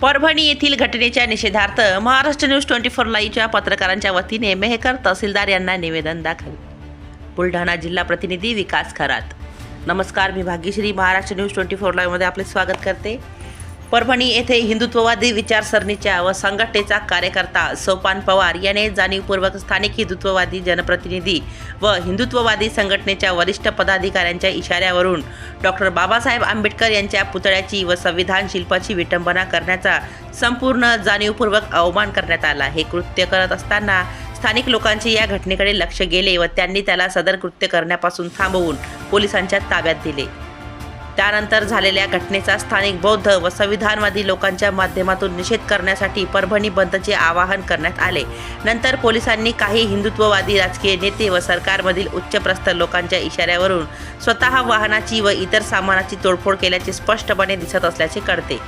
परभणी येथील घटनेच्या निषेधार्थ महाराष्ट्र न्यूज ट्वेंटी फोर लाईव्हच्या पत्रकारांच्या वतीने मेहकर तहसीलदार यांना निवेदन दाखल. बुलढाणा जिल्हा प्रतिनिधी विकास खरात. नमस्कार मी Bhagyashree. Maharashtra news twenty four लाईव्हमध्ये आपले स्वागत करते. परभणी येथे हिंदुत्ववादी विचारसरणीच्या व संघटनेचा कार्यकर्ता सोपान पवार याने जाणीवपूर्वक स्थानिक हिंदुत्ववादी जनप्रतिनिधी व हिंदुत्ववादी संघटनेच्या वरिष्ठ पदाधिकाऱ्यांच्या इशाऱ्यावरून डॉक्टर बाबासाहेब आंबेडकर यांच्या पुतळ्याची व संविधान शिल्पाची विटंबना करण्याचा संपूर्ण जाणीवपूर्वक अवमान करण्यात आला. हे कृत्य करत असताना स्थानिक लोकांचे या घटनेकडे लक्ष गेले व त्यांनी त्याला सदर कृत्य करण्यापासून थांबवून पोलिसांच्या ताब्यात दिले. त्यानंतर झालेल्या घटनेचा स्थानिक बौद्ध व संविधानवादी लोकांच्या माध्यमातून निषेध करण्यासाठी परभणी बंदचे आवाहन करण्यात आले. नंतर पोलिसांनी काही हिंदुत्ववादी राजकीय नेते व सरकारमधील उच्चप्रस्थ लोकांच्या इशाऱ्यावरून स्वतः वाहनाची व इतर सामानाची तोडफोड केल्याचे स्पष्टपणे दिसत असल्याचे कळते.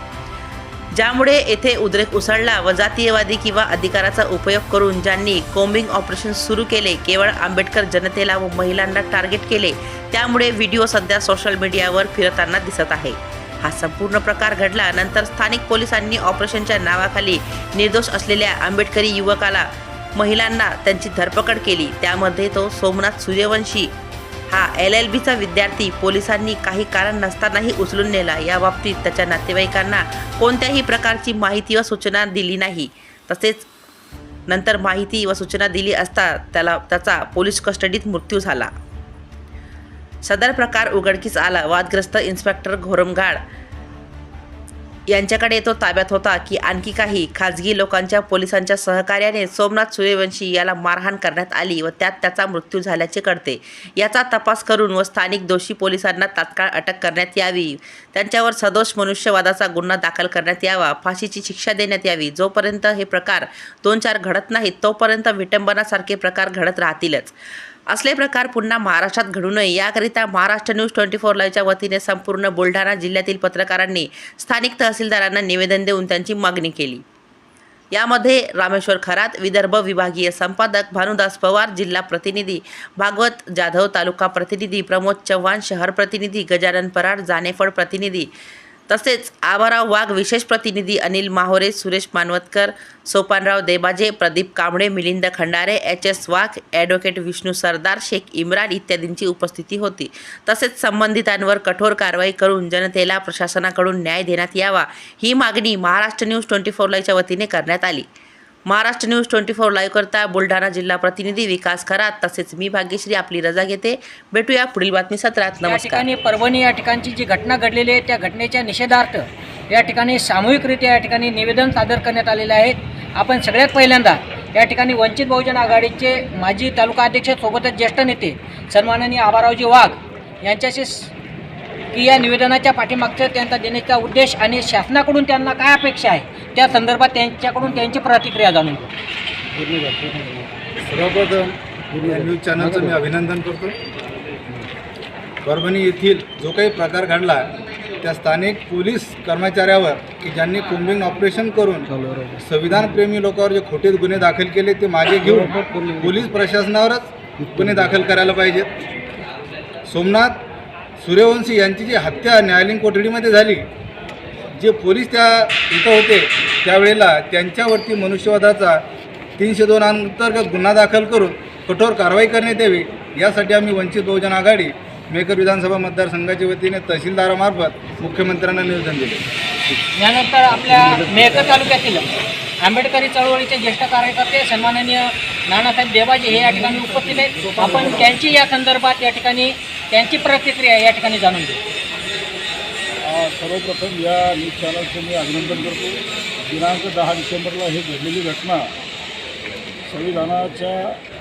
ज्यामुळे येथे उद्रेक उसळला. व जातीयवादी किंवा अधिकाराचा उपयोग करून ज्यांनी कोम्बिंग ऑपरेशन सुरू केले केवळ आंबेडकर जनतेला व महिलांना टार्गेट केले त्यामुळे व्हिडिओ सध्या सोशल मीडियावर फिरताना दिसत आहे. हा संपूर्ण प्रकार घडला. नंतर स्थानिक पोलिसांनी ऑपरेशनच्या नावाखाली निर्दोष असलेल्या आंबेडकरी युवकाला महिलांना त्यांची धरपकड केली. त्यामध्ये तो सोमनाथ सूर्यवंशी हा एल एल बीचा विद्यार्थी पोलिसांनी काही कारण नसतानाही उचलून नेला. याबाबतीत त्याच्या नातेवाईकांना कोणत्याही प्रकारची माहिती व सूचना दिली नाही. तसेच नंतर माहिती व सूचना दिली असता त्याला त्याचा पोलीस कस्टडीत मृत्यू झाला. सदर प्रकार उघडकीस आला. वादग्रस्त इन्स्पेक्टर घोरमगाड यांच्याकडे तो ताब्यात होता की आणखी काही खाजगी लोकांच्या पोलिसांच्या सहकार्याने सोमनाथ सूर्यवंशी याला मारहाण करण्यात आली व त्यात त्याचा मृत्यू झाल्याचे कळते. याचा तपास करून व स्थानिक दोषी पोलिसांना तात्काळ अटक करण्यात यावी. त्यांच्यावर सदोष मनुष्यवादाचा गुन्हा दाखल करण्यात यावा. फाशीची शिक्षा देण्यात यावी. जोपर्यंत हे प्रकार दोन चार घडत नाहीत तोपर्यंत विटंबनासारखे प्रकार घडत राहतीलच. असले प्रकार पुन्हा महाराष्ट्रात घडू नये. याकरिता महाराष्ट्र न्यूज ट्वेंटी फोर लाईव्हच्या वतीने संपूर्ण बुलढाणा जिल्ह्यातील पत्रकारांनी स्थानिक तहसीलदारांना निवेदन देऊन त्यांची मागणी केली. यामध्ये रामेश्वर खरात विदर्भ विभागीय संपादक भानुदास पवार जिल्हा प्रतिनिधी भागवत जाधव तालुका प्रतिनिधी प्रमोद चव्हाण शहर प्रतिनिधी गजानन पराड जानेफळ प्रतिनिधी तसेच आबाराव वाघ विशेष प्रतिनिधी Anil Mahore Suresh Manvatkar Sopanrao Debaje Pradeep Kamble Milind Khandare H S Wagh advocate Vishnu Sardar Shaikh Imran इत्यादींची उपस्थिती होती. तसेच संबंधितांवर कठोर कारवाई करून जनतेला प्रशासनाकडून न्याय देण्यात यावा ही मागणी महाराष्ट्र न्यूज ट्वेंटी फोर लाईच्या वतीने करण्यात आली. Maharashtra news twenty four live करता बुलढाणा जिल्हा प्रतिनिधी विकास खरात तसेच मी भाग्यश्री आपली रजा घेते. भेटूया पुढील बातमी सत्रात. या ठिकाणी परभणी या ठिकाणची जी घटना घडलेली आहे त्या घटनेच्या निषेधार्थ या ठिकाणी सामूहिकरित्या या ठिकाणी निवेदन सादर करण्यात आलेले आहेत आपण सगळ्यात पहिल्यांदा या ठिकाणी वंचित बहुजन आघाडीचे माजी तालुका अध्यक्ष सोबतच ज्येष्ठ नेते सन्माननीय आबारावजी वाघ यांच्याशी की या निवेदनाच्या पाठीमागचं त्यांचा देण्याचा उद्देश आणि शासनाकडून त्यांना काय अपेक्षा आहे? त्या संदर्भात त्यांच्याकडून त्यांची प्रतिक्रिया जाणून. सर्वप्रथम या न्यूज चॅनलचं मी अभिनंदन करतो. परभणी येथील जो काही प्रकार घडला त्या स्थानिक पोलीस कर्मचाऱ्यावर की ज्यांनी कुंबिंग ऑपरेशन करून संविधानप्रेमी लोकांवर जे खोटे गुन्हे दाखल केले ते मागे घेऊन पोलीस प्रशासनावरच गुन्हे दाखल करायला पाहिजेत. सोमनाथ सूर्यवंशी यांची जी हत्या न्यायालयीन कोठडीमध्ये झाली जे पोलीस त्या इथं होते त्यावेळेला त्यांच्यावरती मनुष्यवधाचा तीनशे दोन अंतर्गत गुन्हा दाखल करून कठोर कारवाई करण्यात यावी यासाठी आम्ही वंचित बहुजन आघाडी मेकर विधानसभा मतदारसंघाच्या वतीने तहसीलदारामार्फत मुख्यमंत्र्यांना निवेदन दिले. यानंतर आपल्या मेकर तालुक्यातील आंबेडकरी चळवळीचे ज्येष्ठ कार्यकर्ते सन्माननीय नानासाहेब देवाजी हे या ठिकाणी उपस्थित आहेत. आपण त्यांची या संदर्भात या ठिकाणी त्यांची प्रतिक्रिया या ठिकाणी जाणून घेऊ. सर्वप्रथम या न्यूज चॅनलचं मी अभिनंदन करतो. दिनांक दहा डिसेंबरला ही घडलेली घटना संविधानाच्या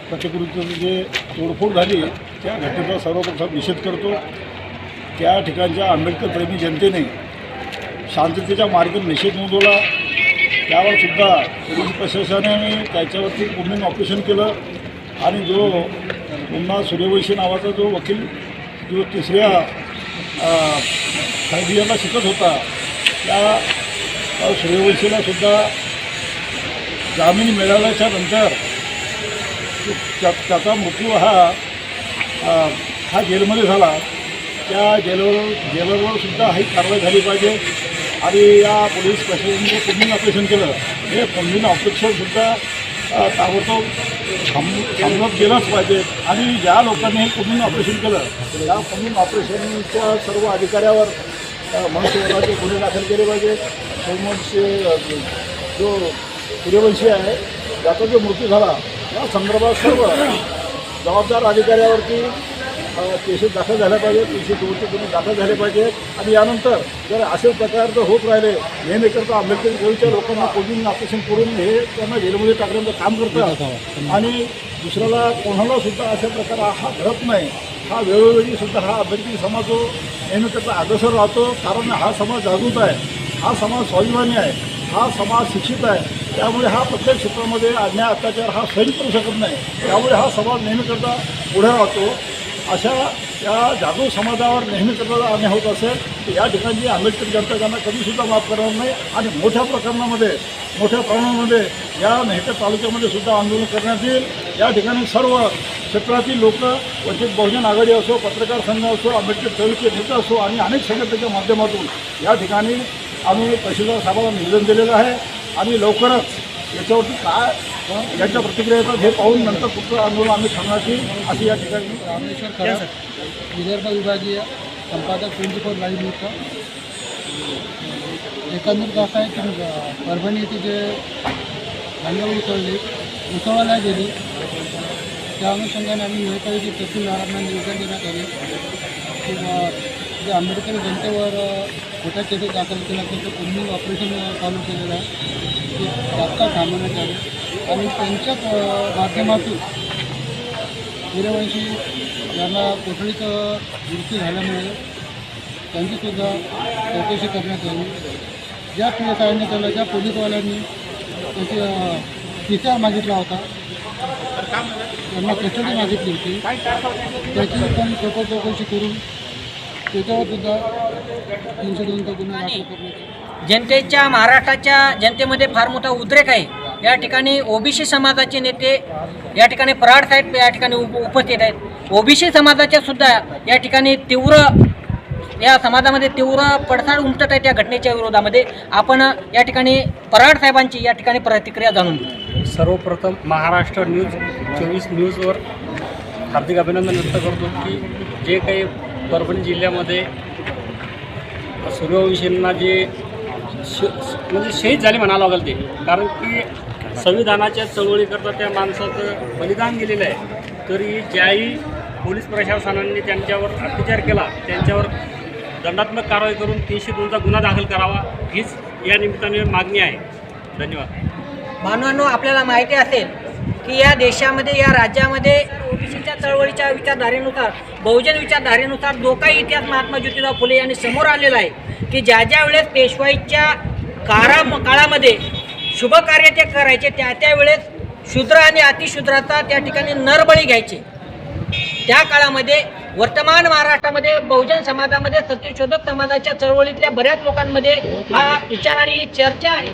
प्रतिकृतीची जे तोडफोड झाली त्या घटनेचा सर्वप्रथम निषेध करतो. त्या ठिकाणच्या आंबेडकरप्रेमी जनतेने शांततेच्या मार्गाने निषेध नोंदवला. त्यावर सुद्धा पोलीस प्रशासनाने त्याच्यावरती पूर्ण ऑपरेशन केलं. आणि जो पुन्हा सूर्यवंशी नावाचा जो वकील जो तिसऱ्या कैदियांना शिकत होता त्या अ, सूर्यवंशीला सुद्धा जामीन मिळाल्याच्या नंतर त्या- त्याचा मृत्यू हा हा जेलमध्ये झाला. त्या जेलवर जेलरवर सुद्धा ही कारवाई झाली पाहिजे. आणि या पोलीस प्रशासनाने कुंबिंग ऑपरेशन केलं. हे कुंबिंग ऑपरेशनसुद्धा ताबडतोब थांब थांबवत गेलंच पाहिजे. आणि ज्या लोकांनी हे कुंबिंग ऑपरेशन केलं या कुंबिंग ऑपरेशनच्या सर्व अधिकाऱ्यावर अ, मनुष्यवधाचे गुन्हे दाखल केले पाहिजे सौमनशी जो सूर्यवंशी आहे त्याचा जो मृत्यू झाला या संदर्भात सर्व जबाबदार अधिकाऱ्यावरती पेशंट दाखल झाल्या पाहिजेत तीनशे दोनशे करून दाखल झाले पाहिजेत. आणि यानंतर जर असे प्रकार जर होत राहिले नेहमीकरता आंबेडकर गोळीच्या लोकांना कोविड ऑपरेशन करून हे त्यांना जेलमध्ये टाकण्याचं काम करतात. आणि दुसऱ्याला कोणाला सुद्धा अशा प्रकार हा घडत नाही. हा वेळोवेळी सुद्धा हा आंबेडकरी समाज जो नेहमीकरता अग्रसर राहतो कारण हा समाज जागृत आहे. हा समाज स्वाभिमानी आहे. हा समाज शिक्षित आहे. त्यामुळे हा प्रत्येक क्षेत्रामध्ये अन्याय अत्याचार हा सहन करू शकत नाही. त्यामुळे हा समाज नेहमीकरता पुढे राहतो. अशा या जागरूक समाजावर नेहमीच अन्याय होत असेल तर या ठिकाणी आंबेडकर जनता त्यांना कधीसुद्धा माफ करणार नाही. आणि मोठ्या प्रकरणामध्ये मोठ्या प्रमाणामध्ये या मेहकर तालुक्यामध्ये सुद्धा आंदोलन करण्यात येईल. या ठिकाणी सर्व क्षेत्रातील लोक वंचित बहुजन आघाडी असो पत्रकार संघ असो आंबेडकर चळवळीचे नेते असो आणि अनेक संघटनेच्या माध्यमातून या ठिकाणी आम्ही तहसीलदार साहेबांना निवेदन दिलेलं आहे. आणि लवकरच याच्यावरती काय यांच्या प्रतिक्रिया येतात हे पाहून नंतर पुढचं आंदोलन आम्ही थांबण्याची अशी या ठिकाणी रामेश्वर खरात विदर्भ विभागीय संपादक ट्वेंटी फोर लाईव्ह न्यूजचा एकंदरीत असं आहे की परभणी येथे जे भांडवल उचलली उसळला गेली त्या अनुषंगाने आम्ही मेहकरीची तहसीलदारांना निवेदन देण्यात आले. की अं, जे आंबेडकरी जनतेवर अं, खोटा केसेस दाखल केला त्याचं कुंभिंग ऑपरेशन चालू केलेलं आहे ते तात्काळ थांबवण्यात आले. आणि त्यांच्याच माध्यमातून सूर्यवंशी यांना कोठडीचं मृत्यू झाल्यामुळे त्यांचीसुद्धा चौकशी करण्यात आली ज्या पी त्याला ज्या पोलीसवाल्यांनी त्याची पिसा मागितला होता त्यांना कस्टडी मागितली होती. त्याची पण चौकशी चौकशी करून त्याच्यावरसुद्धा तीनशे दोनचा गुन्हा दाखल करण्यात जनतेच्या महाराष्ट्राच्या जनतेमध्ये फार मोठा उद्रेक आहे. या ठिकाणी ओबीसी समाजाचे नेते या ठिकाणी पराड साहेब या ठिकाणी उप उपस्थित आहेत. ओबीसी समाजाच्या सुद्धा या ठिकाणी तीव्र या समाजामध्ये तीव्र पडसाद उमटत आहे त्या घटनेच्या विरोधामध्ये. आपण या ठिकाणी पराड साहेबांची या ठिकाणी प्रतिक्रिया जाणून घेऊ. सर्वप्रथम महाराष्ट्र न्यूज चोवीस न्यूजवर हार्दिक अभिनंदन व्यक्त करतो की जे काही परभणी जिल्ह्यामध्ये सूर्यवंशींना जे श म्हणजे शहीद झाले म्हणावं लागेल ते. कारण की संविधानाच्या चळवळीकरता त्या माणसाचं बलिदान गेलेलं आहे. तरी ज्याही पोलीस प्रशासनाने त्यांच्यावर अत्याचार केला त्यांच्यावर दंडात्मक कारवाई करून तीनशे दोनचा गुन्हा दाखल करावा हीच या निमित्ताने मागणी आहे. धन्यवाद. बांधवांनो आपल्याला माहिती असेल की या देशामध्ये या राज्यामध्ये ओबीसीच्या चळवळीच्या विचारधारेनुसार बहुजन विचारधारेनुसार जो काही इतिहास महात्मा ज्योतिराव फुले यांनी समोर आलेला आहे की ज्या ज्या वेळेस पेशवाईच्या कारा काळामध्ये शुभ कार्य ते करायचे त्या त्यावेळेस शूद्र आणि अतिशूद्राचा त्या ठिकाणी नरबळी घ्यायचे. त्या काळामध्ये वर्तमान महाराष्ट्रामध्ये बहुजन समाजामध्ये सत्यशोधक समाजाच्या चळवळीतल्या बऱ्याच लोकांमध्ये हा विचार आणि ही चर्चा आहे.